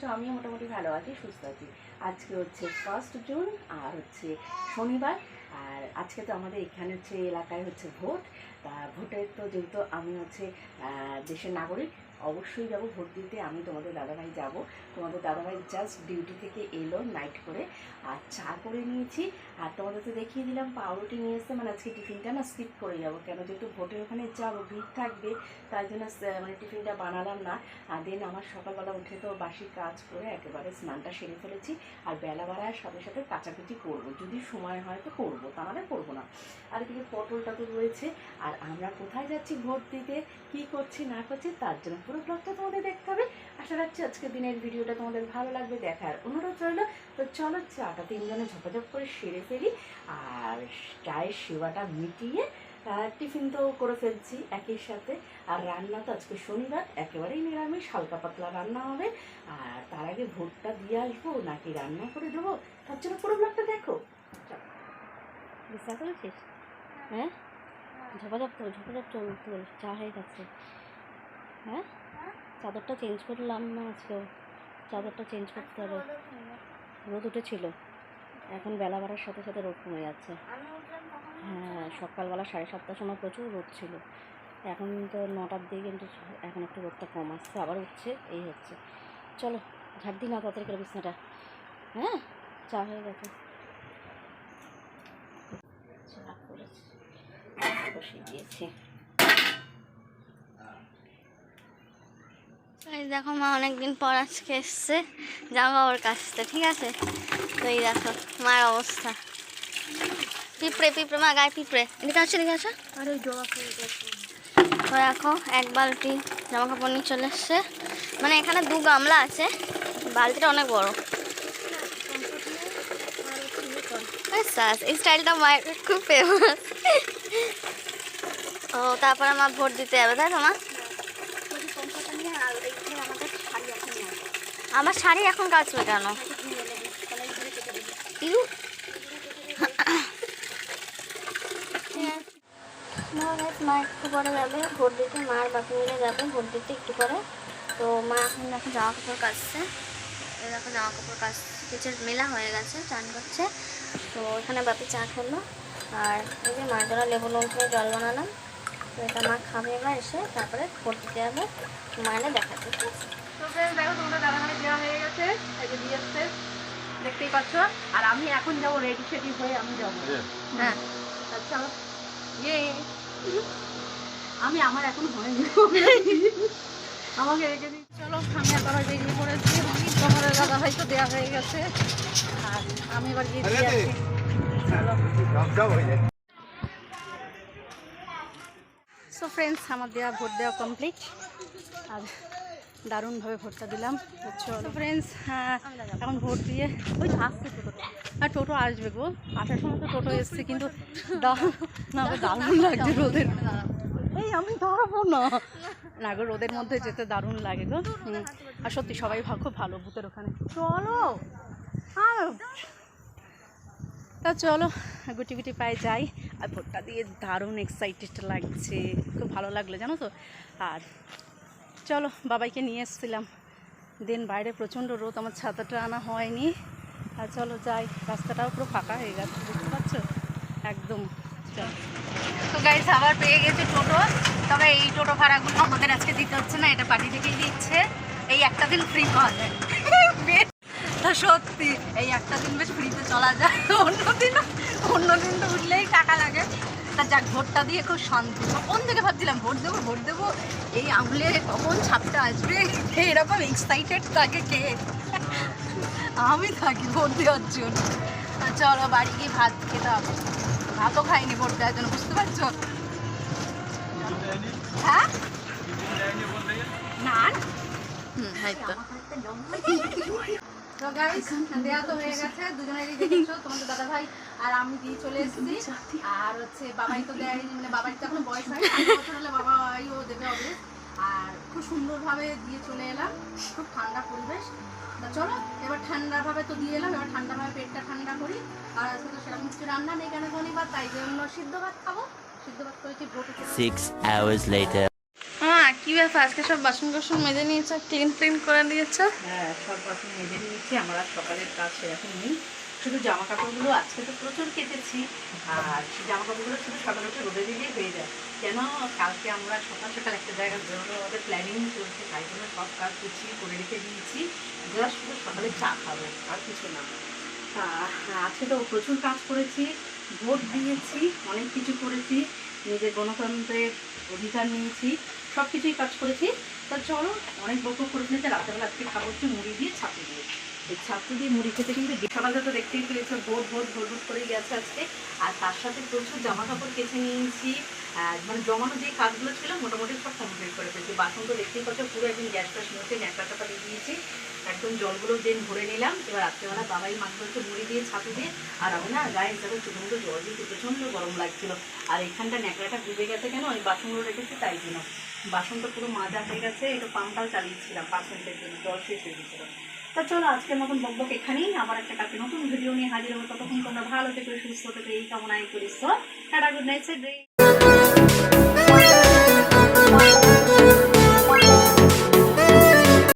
আছো আমিও মোটামুটি ভালো আছি, সুস্থ আছি। আজকে হচ্ছে ফার্স্ট জুন, আর হচ্ছে শনিবার। আর আজকে তো আমাদের এখানে হচ্ছে এলাকায় হচ্ছে ভোট। তা ভোটের তো যেহেতু আমি হচ্ছে দেশের নাগরিক অবশ্যই যাব, ভোট দিতে আমি তোমাদের দাদাভাই যাব। তোমাদের দাদাভাই জাস্ট ডিউটি থেকে এলো নাইট করে। আর চা করে নিয়েছি। আর তোমাদের তো দেখিয়ে দিলাম, পাউরুটি নিয়ে এসে মানে আজকে টিফিনটা না স্কিপ করে যাব। কেন যেহেতু ভোটের ওখানে যাব, ভিড় থাকবে, তাই জন্য মানে টিফিনটা বানালাম না। আর দেন আমার সকালবেলা উঠে তো বাসি কাজ করে একেবারে স্নানটা সেরে ফেলেছি। আর বেলা বাড়ার সাথে সাথে কাচাকুচি করব। যদি সময় হয় তো করব, তা নাহলে করব না। আর এদিকে পটলটা তো রয়েছে। আর আমরা কোথায় যাচ্ছি ভোট দিতে, কী করছি না করছি, তার জন্য পুরো ব্লগটা তোমাদের দেখতে হবে। আশা রাখছি আজকের দিনের ভিডিওটা তোমাদের ভালো লাগবে দেখার অনুরোধ রইল। তো চলো চাটা তিনজনে ঝপাঝপ করে সেরে ফেলি আর চায়ের সেবাটা মিটিয়ে টিফিন তো করে ফেলছি একই সাথে। আর রান্না তো আজকে শনিবার একেবারেই নিরামিষ হালকা পাতলা রান্না হবে। আর তার আগে ভোটটা দিয়ে আসব নাকি রান্না করে দেবো? তার জন্য পুরো ব্লগটা দেখো। বিশ্বাস করেছিস? হ্যাঁ। ঝপাঝপ তো ঝপাঝপ চল তোর চা হয়ে গেছে। হ্যাঁ? চাদরটা চেঞ্জ করলাম না আজকে। চাদরটা চেঞ্জ করতে হবে। রোদ উঠেছিল এখন বেলা বাড়ার সাথে সাথে রোদ কমে যাচ্ছে। হ্যাঁ সকালবেলা সাড়ে সাতটার সময় প্রচুর রোদ ছিল। এখন তো নটার দিকে কিন্তু এখন একটু রোদটা কম আসছে, আবার উঠছে, এই হচ্ছে। চলো ঝাড় দিই না তাড়াতাড়ি বিছনাটা। হ্যাঁ চা হয়ে গেছে। বসিয়ে দিয়েছি। দেখো মা অনেকদিন পর আজকে এসছে। জামা কাপড় কাচতে ঠিক আছে? তো এই দেখো মার অবস্থা। পিঁপড়ে পিঁপড়ে মা গায়ে পিঁপড়ে। এদিকে আসো এদিকে আসো। আর ওই জবা ফুল তো দেখো এক বালতি জামা কাপড় নিয়ে চলে এসছে। মানে এখানে দু গামলা আছে বালতিটা অনেক বড়। এই স্টাইলটা মায়ের খুব ফেমাস ও তারপরে মা ভোট দিতে যাবে তাই তো আমার শাড়ি এখন কাচবে কেন? মা একটু পরে যাবে। ভোট দিতে মা আর মিলে যাবে। ভোট দিতে একটু পরে। তো মা এখন দেখো জামা কাপড় কাচছে। দেখো জামা কাপড় কাচছে। মেলা হয়ে গেছে, চান করছে। তো এখানে বাপি চা খেলো। আর এই যে মার জন্য লেবু দিয়ে জল বানালাম। তো এটা মা খাবে এবার এসে, তারপরে ভোট দিতে যাবে মায়েরা দেখাচ্ছে, ঠিক আছে? তো friends, দেখো তোমাদের দাদাভাই দেওয়া হয়ে গেছে এই যে দিয়ে এসছে। দেখতেই পাচ্ছ? আর আমি এখন যাব রেডি সেডি হয়ে আমি যাব। হ্যাঁ। আচ্ছা। ইয়ে। আমি আমার এখন আমাকে রেখে দিই। চলো আমি আর দাদা বেরিয়ে পড়েছি। তোমাদের দাদা ভাই তো দেওয়া হয়ে গেছে। আর আমি এবার গিয়ে দিয়ে আসি। চলো। সো ফ্রেন্ডস আমার দেওয়া ভোট দেওয়া কমপ্লিট আর দারুণভাবে ভোটটা দিলাম। চলো ফ্রেন্ডস হ্যাঁ এখন ভোট দিয়ে ওই তো আসছে টোটো। আর টোটো আসবে গো। আসার সময় তো টোটো এসছে কিন্তু না দারুণ লাগছে রোদের। এই আমি দাঁড়াবো না। না গো রোদের মধ্যে যেতে দারুণ লাগে গো। আর সত্যি সবাই খুব ভালো বুথের ওখানে। চলো। তা চলো গুটি গুটি পায়ে যাই। আর ভোটটা দিয়ে দারুণ এক্সাইটেড লাগছে। খুব ভালো লাগল জানো তো? আর চলো, বাবাইকে নিয়ে এসেছিলাম। দেন বাইরে প্রচণ্ড রোদ, আমার ছাতাটা আনা হয়নি। আর চলো যাই, রাস্তাটাও পুরো ফাঁকা হয়ে গেছে, বুঝতে পারছ? একদম, চলো। তো গাইজ আবার পেয়ে গেছে টোটো। তবে এই টোটো ভাড়াগুলো আমাদের আজকে দিতে হচ্ছে না, এটা পার্টি থেকেই দিচ্ছে। এই একটা দিন ফ্রি পাওয়া যায়। তা সত্যি, এই একটা দিন বেশ ফ্রিতে চলা যায়। অন্য দিন অন্য দিন তো উঠলেই টাকা লাগে। তা যাক, ভোটটা দিয়ে খুব শান্তি। কোন থেকে ভাবছিলাম? ভোট দেবো ভোট দেবো? এই আঙুলে কখন ছাপটা আসবে? এরকম এক্সাইটেড থাকে কে? আমি থাকি ভোট দেওয়ার জন্য। চলো, বাড়ি গিয়ে ভাত খেতে হবে। ভাতও খাইনি ভোট দেওয়ার জন্য, বুঝতে পারছ? হ্যাঁ? না। হয়তো তো। তো হয়ে গেছে দুজনেরই তোমাদের দাদা ভাই আর আমি দিয়ে চলে এসেছি। আর হচ্ছে বাবাই তো দেয় মানে বাবার তো এখন বয়স হয়। বছর হলে বাবাই ও দেবে হবে আর খুব সুন্দরভাবে দিয়ে চলে এলাম। খুব ঠান্ডা পরিবেশ। তা চলো এবার ঠান্ডাভাবে তো দিয়ে এলাম। এবার ঠান্ডাভাবে পেটটা ঠান্ডা করি। আর আজকে তো সেরকম কিছু রান্না নেই কেন শনিবার তাই জন্য সিদ্ধ ভাত খাব। সিদ্ধ ভাত করেছি ভোট Six hours later. কি ব্যাপার? আজকে সব বাসন কোসন মেজে নিয়েছো ক্লিন ক্লিন করে দিয়েছ? হ্যাঁ সব বাসন মেজে নিয়েছি। আমার সকালের কাজ সেরকম নেই। শুধু জামা কাপড়গুলো আজকে তো প্রচুর কেটেছি, আর সেই জামা কাপড়গুলো শুধু সকালে উঠে রোদে দিলেই হয়ে যায়। কেন? কালকে আমরা সকাল সকাল একটা জায়গায় বেরোনো আমাদের প্ল্যানিং চলছে, তাই জন্য সব কাজ গুছিয়ে করে রেখে দিয়েছি। জাস্ট শুধু সকালে চা খাব, আর কিছু না। আজকে তো প্রচুর কাজ করেছি, ভোট দিয়েছি, অনেক কিছু করেছি নিজের গণতন্ত্রের অধিকার নিয়েছি সব কিছুই কাজ করেছি। তা চলো, অনেক বকর করে ফেলেছে রাতেবেলা আজকে খাব হচ্ছে মুড়ি দিয়ে ছাপিয়ে দিয়ে। এই দিয়ে মুড়ি খেতে কিন্তু সকালটা তো দেখতেই পেয়েছ ভোট ভোট ভোট ভোট করে গেছে আজকে। আর তার সাথে প্রচুর জামা কাপড় কেচে নিয়েছি। মানে জমানো যে কাজগুলো ছিল, মোটামুটি সব কমপ্লিট করে ফেলেছি। বাসন তো দেখতেই পাচ্ছ, পুরো একদিন গ্যাসটা শুনেছে ন্যাকড়া টাকা দিয়ে দিয়েছি। একদম জলগুলো দিন ভরে নিলাম। এবার রাত্রেবেলা বাবাই মাছগুলো একটু মুড়ি দিয়ে, ছাতু দিয়ে, আর আমি না গায়ে হিসাবে চুমুটো জল দিতে প্রচণ্ড গরম লাগছিল। আর এখানটা ন্যাকড়াটা ডুবে গেছে কেন? ওই বাসনগুলো রেখেছি তাই জন্য। বাসনটা পুরো মাজা হয়ে গেছে একটু পাম্পটাও চালিয়েছিলাম পাঁচ মিনিটের জন্য, জল শেষ হয়ে গেছিল। তা চলো, আজকের মতন বকবক এখানেই। আবার একটা কালকে নতুন ভিডিও নিয়ে হাজির হব। ততক্ষণ তোমরা ভালো থেকে, সুস্থ থেকে, এই কামনাই করিস টাটা গুড নাইট